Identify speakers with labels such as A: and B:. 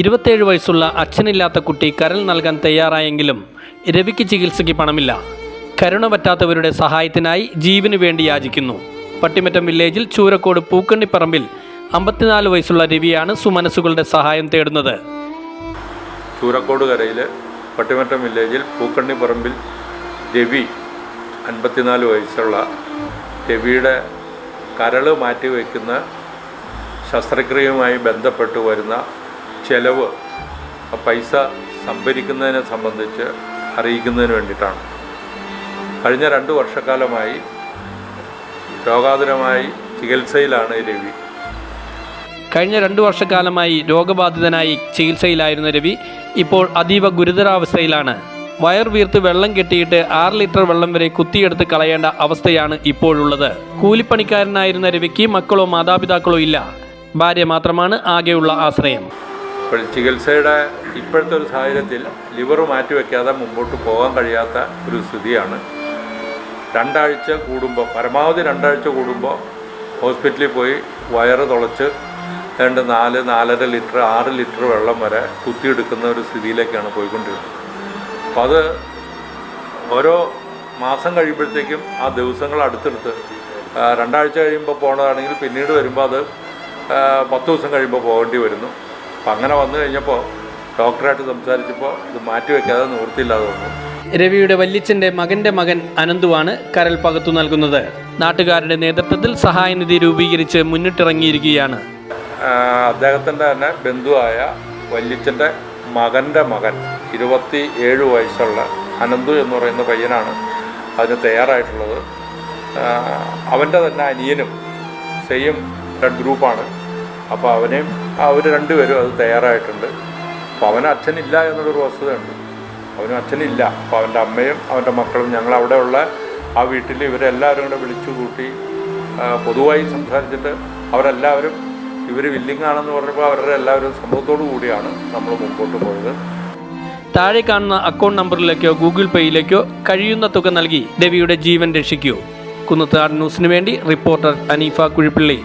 A: ഇരുപത്തേഴ് വയസ്സുള്ള അച്ഛനില്ലാത്ത കുട്ടി കരൽ നൽകാൻ തയ്യാറായെങ്കിലും രവിക്ക് ചികിത്സയ്ക്ക് പണമില്ല. കരുണ പറ്റാത്തവരുടെ സഹായത്തിനായി ജീവന് വേണ്ടി യാചിക്കുന്നു. പട്ടിമറ്റം വില്ലേജിൽ ചൂരക്കോട് പൂക്കണ്ണിപ്പറമ്പിൽ അമ്പത്തിനാല് വയസ്സുള്ള രവിയാണ് സുമനസ്സുകളുടെ സഹായം തേടുന്നത്.
B: ചൂരക്കോട് കരയിൽ പട്ടിമറ്റം വില്ലേജിൽ പൂക്കണ്ണിപ്പറമ്പിൽ രവി അൻപത്തിനാല് വയസ്സുള്ള രവിയുടെ കരൾ മാറ്റിവെക്കുന്ന ശസ്ത്രക്രിയയുമായി ബന്ധപ്പെട്ട് വരുന്ന ചെലവ് പൈസ സംഭരിക്കുന്നതിനെ സംബന്ധിച്ച് അറിയിക്കുന്നതിന് വേണ്ടിയിട്ടാണ്. കഴിഞ്ഞ രണ്ട് വർഷക്കാലമായി രോഗാതുരമായി ചികിത്സയിലാണ് രവി.
A: കഴിഞ്ഞ രണ്ട് വർഷക്കാലമായി രോഗബാധിതനായി ചികിത്സയിലായിരുന്ന രവി ഇപ്പോൾ അതീവ ഗുരുതരാവസ്ഥയിലാണ്. വയർ വീർത്ത് വെള്ളം കെട്ടിയിട്ട് ആറ് ലിറ്റർ വെള്ളം വരെ കുത്തിയെടുത്ത് കളയേണ്ട അവസ്ഥയാണ് ഇപ്പോഴുള്ളത്. കൂലിപ്പണിക്കാരനായിരുന്ന രവിക്ക് മക്കളോ മാതാപിതാക്കളോ ഇല്ല. ഭാര്യ മാത്രമാണ് ആകെയുള്ള ആശ്രയം.
B: ഇപ്പോൾ ചികിത്സയുടെ ഇപ്പോഴത്തെ ഒരു സാഹചര്യത്തിൽ ലിവർ മാറ്റിവെക്കാതെ മുമ്പോട്ട് പോകാൻ കഴിയാത്ത ഒരു സ്ഥിതിയാണ്. രണ്ടാഴ്ച കൂടുമ്പോൾ പരമാവധി രണ്ടാഴ്ച കൂടുമ്പോൾ ഹോസ്പിറ്റലിൽ പോയി വയറ് തുളച്ച് രണ്ട് നാല് നാലര ലിറ്റർ ആറ് ലിറ്റർ വെള്ളം വരെ കുത്തിയെടുക്കുന്ന ഒരു സ്ഥിതിയിലേക്കാണ് പോയിക്കൊണ്ടിരുന്നത്. അപ്പോൾ അത് ഓരോ മാസം കഴിയുമ്പോഴത്തേക്കും ആ ദിവസങ്ങൾ അടുത്തെടുത്ത് രണ്ടാഴ്ച കഴിയുമ്പോൾ പോകണതാണെങ്കിൽ പിന്നീട് വരുമ്പോൾ അത് പത്ത് ദിവസം കഴിയുമ്പോൾ പോകേണ്ടി വരുന്നു. അപ്പം അങ്ങനെ വന്നു കഴിഞ്ഞപ്പോൾ ഡോക്ടറായിട്ട് സംസാരിച്ചപ്പോൾ ഇത് മാറ്റിവെക്കാതെ നിവൃത്തിയില്ലാതെ വന്നു.
A: രവിയുടെ വല്യച്ഛന്റെ മകന്റെ മകൻ അനന്തുവാണ് കരൽ പകത്തു നൽകുന്നത്. നാട്ടുകാരുടെ നേതൃത്വത്തിൽ സഹായനിധി രൂപീകരിച്ച് മുന്നിട്ടിറങ്ങിയിരിക്കുകയാണ്.
B: അദ്ദേഹത്തിന്റെ തന്നെ ബന്ധുവായ വല്യച്ഛന്റെ മകന്റെ മകൻ ഇരുപത്തി ഏഴ് വയസ്സുള്ള അനന്തു എന്ന് പറയുന്ന പയ്യനാണ് അതിന് തയ്യാറായിട്ടുള്ളത്. അവന്റെ തന്നെ അനിയനും സെയിം ഗ്രൂപ്പാണ് അപ്പോൾ അവനെയും അവർ രണ്ടുപേരും അത് തയ്യാറായിട്ടുണ്ട്. അപ്പോൾ അവന് അച്ഛനില്ല എന്നുള്ളൊരു വസ്തുതയുണ്ട്. അവനും അച്ഛനില്ല. അപ്പോൾ അവന്റെ അമ്മയും അവന്റെ മക്കളും ഞങ്ങൾ അവിടെയുള്ള ആ വീട്ടിൽ ഇവരെല്ലാവരും കൂടെ വിളിച്ചു കൂട്ടി പൊതുവായി സംസാരിച്ചിട്ട് അവരെല്ലാവരും ഇവർ വില്ലിങ്ങാണെന്ന് പറഞ്ഞപ്പോൾ അവരുടെ എല്ലാവരും സംഭവത്തോടു കൂടിയാണ് നമ്മൾ മുമ്പോട്ട് പോയത്.
A: താഴെ കാണുന്ന അക്കൗണ്ട് നമ്പറിലേക്കോ ഗൂഗിൾ പേയിലേക്കോ കഴിയുന്ന തുക നൽകി രവിയുടെ ജീവൻ രക്ഷിക്കൂ. കുന്നത്താട് ന്യൂസിനു വേണ്ടി റിപ്പോർട്ടർ അനീഫ കുഴിപ്പിള്ളി.